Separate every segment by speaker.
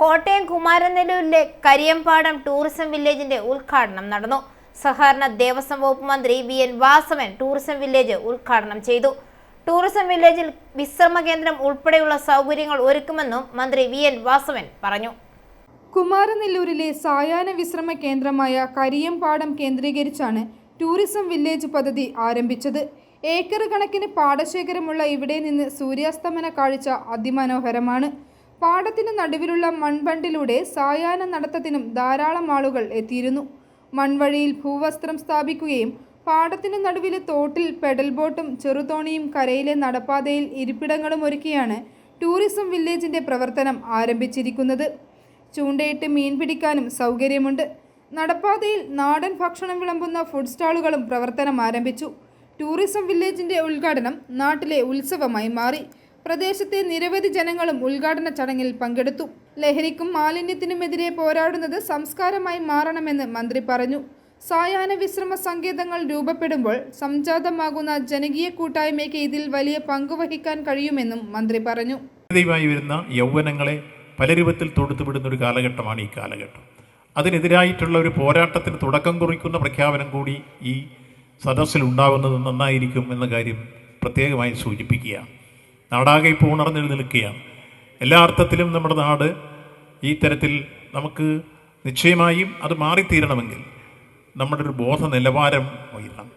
Speaker 1: Kottayam കുമാരനെല്ലൂരിലെ കരിയമ്പാടം tourism വില്ലേജിന്റെ ഉദ്ഘാടനം നടന്നു. സഹകരണ ദേവസ്വം വകുപ്പ് മന്ത്രി V N Vasavan tourism village ഉദ്ഘാടനം ചെയ്തു. ടൂറിസം വില്ലേജിൽ വിശ്രമ കേന്ദ്രം ഉൾപ്പെടെയുള്ള സൗകര്യങ്ങൾ ഒരുക്കുമെന്നും മന്ത്രി വി എൻ വാസവൻ പറഞ്ഞു.
Speaker 2: കുമാരനെല്ലൂരിലെ സായാഹ്ന വിശ്രമ കേന്ദ്രമായ കരിയമ്പാടം കേന്ദ്രീകരിച്ചാണ് ടൂറിസം വില്ലേജ് പദ്ധതി ആരംഭിച്ചത്. ഏക്കർ കണക്കിന് പാടശേഖരമുള്ള ഇവിടെ നിന്ന് സൂര്യാസ്തമന കാഴ്ച അതിമനോഹരമാണ്. പാടത്തിന് നടുവിലുള്ള മൺബണ്ടിലൂടെ സായാഹ്ന നടത്തത്തിനും ധാരാളം ആളുകൾ എത്തിയിരുന്നു. മൺവഴിയിൽ ഭൂവസ്ത്രം സ്ഥാപിക്കുകയും പാടത്തിന് നടുവിലെ തോട്ടിൽ പെഡൽ ബോട്ടും ചെറുതോണിയും കരയിലെ നടപ്പാതയിൽ ഇരിപ്പിടങ്ങളും ഒരുക്കിയാണ് ടൂറിസം വില്ലേജിന്റെ പ്രവർത്തനം ആരംഭിച്ചിരിക്കുന്നത്. ചൂണ്ടയിട്ട് മീൻ പിടിക്കാനും സൗകര്യമുണ്ട്. നടപ്പാതയിൽ നാടൻ ഭക്ഷണം വിളമ്പുന്ന ഫുഡ് സ്റ്റാളുകളും പ്രവർത്തനം ആരംഭിച്ചു. ടൂറിസം വില്ലേജിന്റെ ഉദ്ഘാടനം നാട്ടിലെ ഉത്സവമായി മാറി. പ്രദേശത്തെ നിരവധി ജനങ്ങളും ഉദ്ഘാടന ചടങ്ങിൽ പങ്കെടുത്തു. ലഹരിക്കും മാലിന്യത്തിനുമെതിരെ പോരാടുന്നത് സംസ്കാരമായി മാറണമെന്ന് മന്ത്രി പറഞ്ഞു. സായാഹ്ന വിശ്രമ സങ്കേതങ്ങൾ രൂപപ്പെടുമ്പോൾ സംജാതമാകുന്ന ജനകീയ കൂട്ടായ്മയ്ക്ക് ഇതിൽ വലിയ പങ്കുവഹിക്കാൻ കഴിയുമെന്നും മന്ത്രി പറഞ്ഞു.
Speaker 3: ദൈവമായി വരുന്ന യൗവനങ്ങളെ പല രൂപത്തിൽ തൊടുത്തുവിടുന്ന ഒരു കാലഘട്ടമാണ് ഈ കാലഘട്ടം. അതിനെതിരായിട്ടുള്ള ഒരു പോരാട്ടത്തിന് തുടക്കം കുറിക്കുന്ന പ്രഖ്യാപനം കൂടി ഈ സദസ്സിൽ ഉണ്ടാകുന്നത് നന്നായിരിക്കും എന്ന കാര്യം പ്രത്യേകമായി സൂചിപ്പിക്കുക നാടാകെ ഇപ്പോൾ ഉണർന്നു നിൽക്കുകയാണ് എല്ലാ അർത്ഥത്തിലും നമ്മുടെ നാട് ഈ തരത്തിൽ നമുക്ക് നിശ്ചയമായും അത് മാറിത്തീരണമെങ്കിൽ നമ്മുടെ ഒരു ബോധ നിലവാരം ഉയരണം.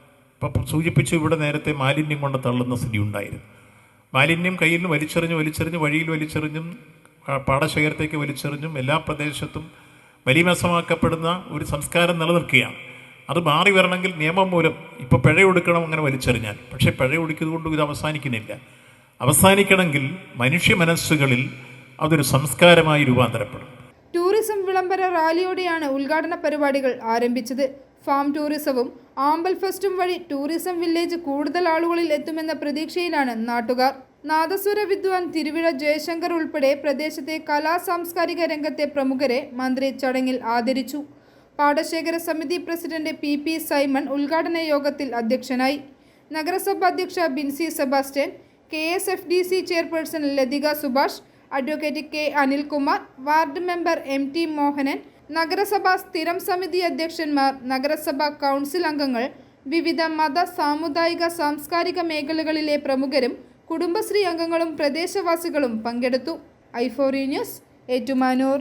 Speaker 3: ഇപ്പം സൂചിപ്പിച്ചു ഇവിടെ നേരത്തെ മാലിന്യം കൊണ്ട് തള്ളുന്ന സ്ഥിതി ഉണ്ടായിരുന്നു. മാലിന്യം കയ്യിൽ നിന്ന് വലിച്ചെറിഞ്ഞ് വലിച്ചെറിഞ്ഞ് വഴിയിൽ വലിച്ചെറിഞ്ഞും പാടശേഖരത്തേക്ക് വലിച്ചെറിഞ്ഞും എല്ലാ പ്രദേശത്തും വലിമസമാക്കപ്പെടുന്ന ഒരു സംസ്കാരം നിലനിൽക്കുകയാണ്. അത് മാറി വരണമെങ്കിൽ നിയമം മൂലം ഇപ്പോൾ പിഴ കൊടുക്കണം അങ്ങനെ വലിച്ചെറിഞ്ഞാൽ. പക്ഷേ പിഴ കൊടുക്കുന്നതുകൊണ്ട് ഇത് അവസാനിക്കുന്നില്ല. അവസാനിക്കണമെങ്കിൽ മനുഷ്യ മനസ്സുകളിൽ അതൊരു സംസ്കാരമായി രൂപാന്തരപ്പെടും
Speaker 2: ടൂറിസം വിളംബര റാലിയോടെയാണ് ഉദ്ഘാടന പരിപാടികൾ ആരംഭിച്ചത്. ഫാം ടൂറിസവും ആമ്പൽ ഫെസ്റ്റും വഴി ടൂറിസം വില്ലേജ് കൂടുതൽ ആളുകളിൽ എത്തുമെന്ന പ്രതീക്ഷയിലാണ് നാട്ടുകാർ. നാദസ്വര വിദ്വാൻ തിരുവിഴ ജയശങ്കർ ഉൾപ്പെടെ പ്രദേശത്തെ കലാ സാംസ്കാരിക രംഗത്തെ പ്രമുഖരെ മന്ത്രി ചടങ്ങിൽ ആദരിച്ചു. പാടശേഖര സമിതി പ്രസിഡന്റ് പി പി സൈമൺ ഉദ്ഘാടന യോഗത്തിൽ അധ്യക്ഷനായി. നഗരസഭ അധ്യക്ഷ Binsy Sebastian K S F D C chairperson Lathika Subhash advocate K Anilkumar ward member M T Mohanan നഗരസഭാ സ്ഥിരം സമിതി അധ്യക്ഷന്മാർ നഗരസഭാ കൗൺസിൽ അംഗങ്ങൾ വിവിധ മത സാമുദായിക സാംസ്കാരിക മേഖലകളിലെ പ്രമുഖരും കുടുംബശ്രീ അംഗങ്ങളും പ്രദേശവാസികളും പങ്കെടുത്തു. ഐഫോറി ന്യൂസ് ഏറ്റുമാനൂർ.